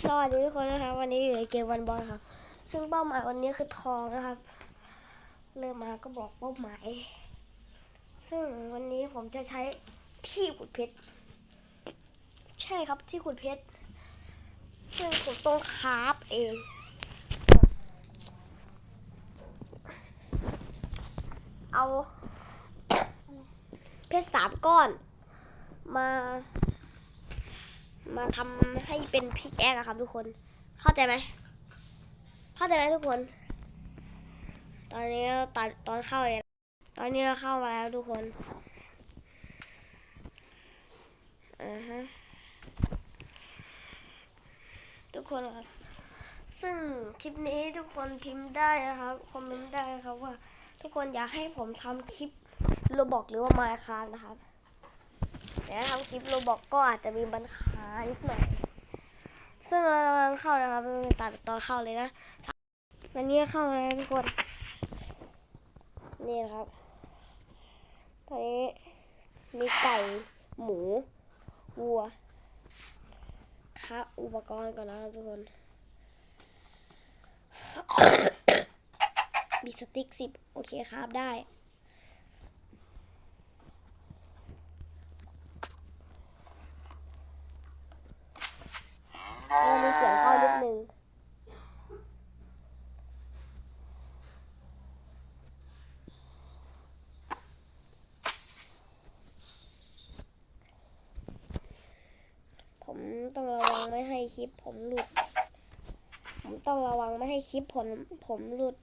สวัสดีทุกคนนะครับ วันนี้อยู่ในเกมวันบอลครับ ซึ่งเป้าหมายวันนี้คือทองนะครับ เริ่มมาก็บอกเป้าหมาย ซึ่งวันนี้ผมจะใช้ที่ขุดเพชร ใช่ครับที่ขุดเพชร ซึ่งผมต้องคาฟเองเอา เพชรสามก้อนมา มาทำให้เป็นพิกแอคอะครับทุกคน เข้าใจไหม เข้าใจไหมทุกคน ตอนนี้ตอนตอนเข้าเลย ตอนนี้เข้ามาแล้วทุกคนอ่าฮะทุกคนครับ ซึ่งคลิปนี้ทุกคนพิมพ์ได้นะครับคอมเมนต์ได้ครับว่า ทุกคนอยากให้ผมทำคลิปโรบอกหรือว่ามาคานะครับ แต่ถ้าทำคลิปโรบอกก็อาจจะมีปัญหานิดหน่อย ซึ่งเรากำลังเข้านะครับตัดตอนเข้าเลยนะวันนี้เข้าแล้วทุกคน นี่ครับ ตอนนี้มีไก่หมูวัวครับอุปกรณ์ก่อนนะครับทุกคน มีสติ๊กสิบโอเคครับได้ เรามีเสียงเข้านิดนึงผมต้องระวังไม่ให้คลิปผมหลุด ผมต้องระวังไม่ให้คลิปผมผมหลุด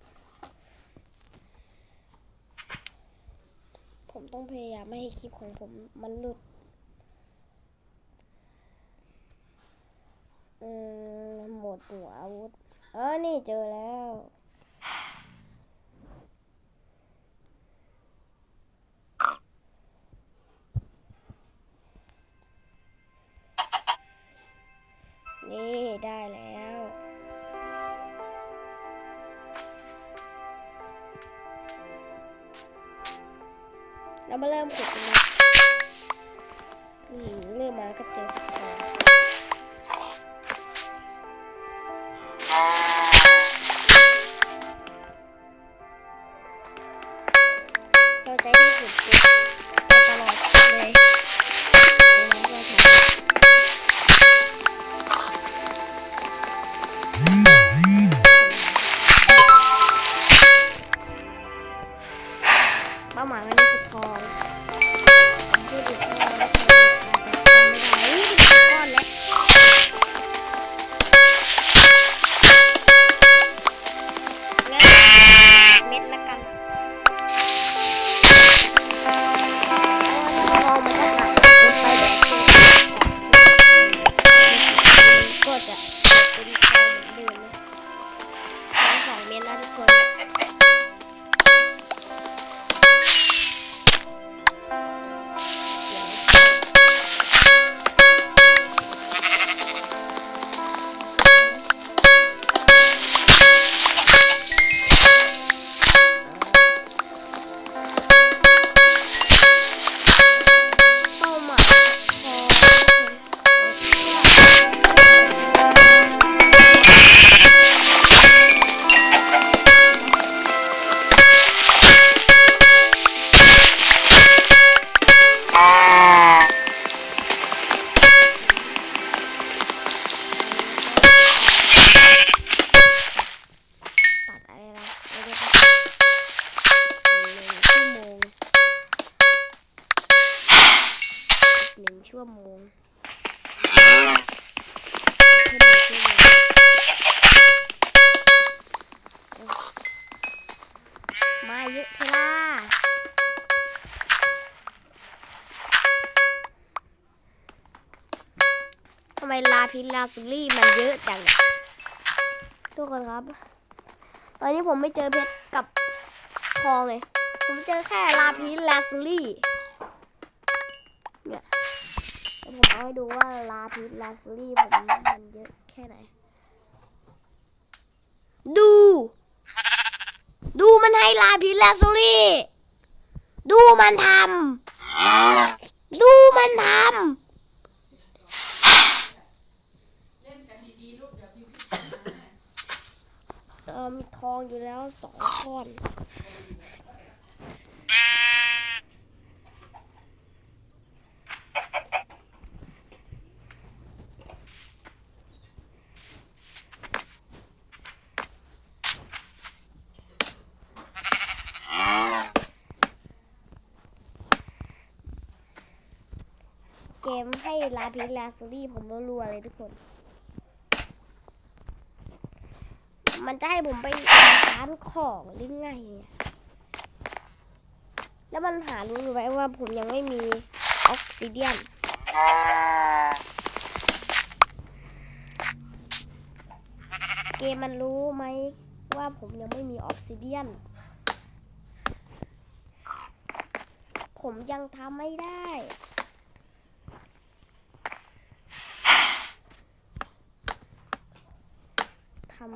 ผมต้องพยายามไม่ให้คลิปของผมมันหลุด ออหมดหัวอาวุธเออนี่เจอแล้วนี่ได้แล้ว เรามาเริ่มขุดกันเลยเริ่มมาก็เจอ นึ่งชั่วโมงมาเยอะเทล่าทำไมลาพิลาสุรี่มันเยอะจังเนี่ยทุกคนครับ ตอนนี้ผมไม่เจอเพชรกับทองเลย ผมเจอแค่ลาพิลาสุรี่ ผมเอาให้ดูว่าลาพิสลาซูรี่ผมมันเยอะแค่ไหน ดู ดูมันให้ลาพิสลาซูรี่ดูมันทำดูมันทำมีทองอยู่แล้วสองก้อน ลาพิลาซูรี่ผมรัวๆเลยทุกคน มันจะให้ผมไปร้านของหรือไง แล้วมันหารู้หรือไหมว่าผมยังไม่มีออกซิเดียนเกมมันรู้ไหมว่าผมยังไม่มีออกซิเดียน ผมยังทำไม่ได้ ทำ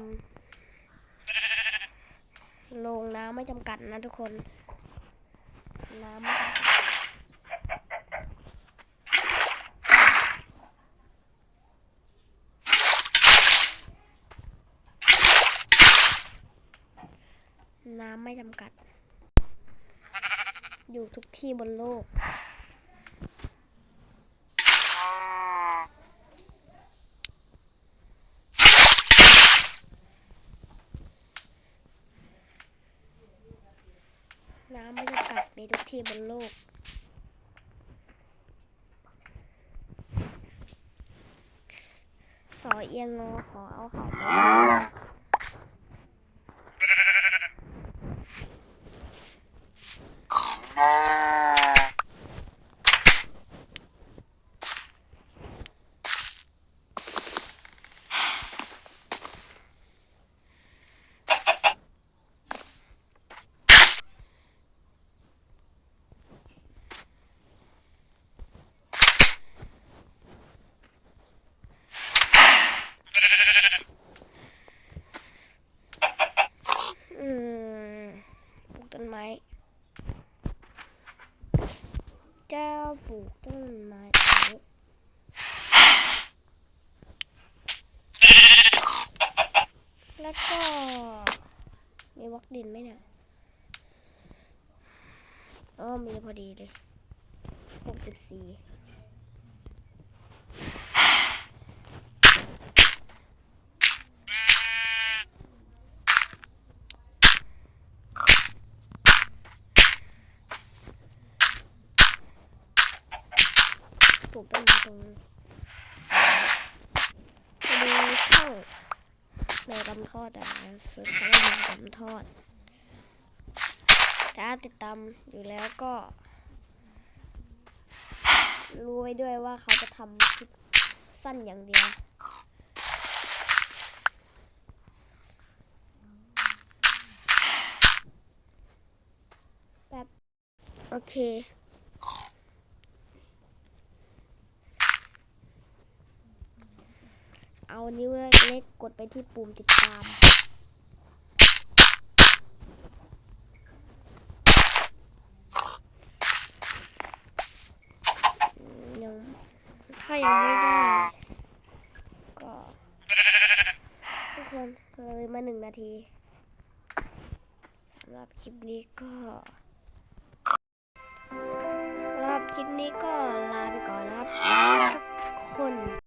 โรงน้ำไม่จำกัดนะทุกคน น้ำไม่จำกัดน้ำไม่จำกัด อยู่ทุกที่บนโลก น้ำไม่จำกัดมี ทุกที่บนโลก สอเอียงงอขอเอาเขาไปอืมปลูกต้นไม้ เจ้าปลูกต้นไม้แล้วก็ มีวอกดินไหมเนี่ยอ๋อมีพอดีเลยหกสิบสี่ ปลู กต้นตรงนี้ไปดูช่องแมวกำทอดแต่สุดท้ายแมวกำทอด ถ้าติดตามอยู่แล้วก็ รู้ไว้ด้วยว่าเขาจะทำคลิปสั้นอย่างเดียวแบบโอเค เอานิ้วเล็กกดไปที่ปุ่มติดตามยังถ้ายังไม่ได้ก็ทุกคนเลยมาหนึ่งนาทีสำหรับคลิปนี้ก็สำหรับคลิปนี้ก็ลาไปก่อนนะครับทุกคน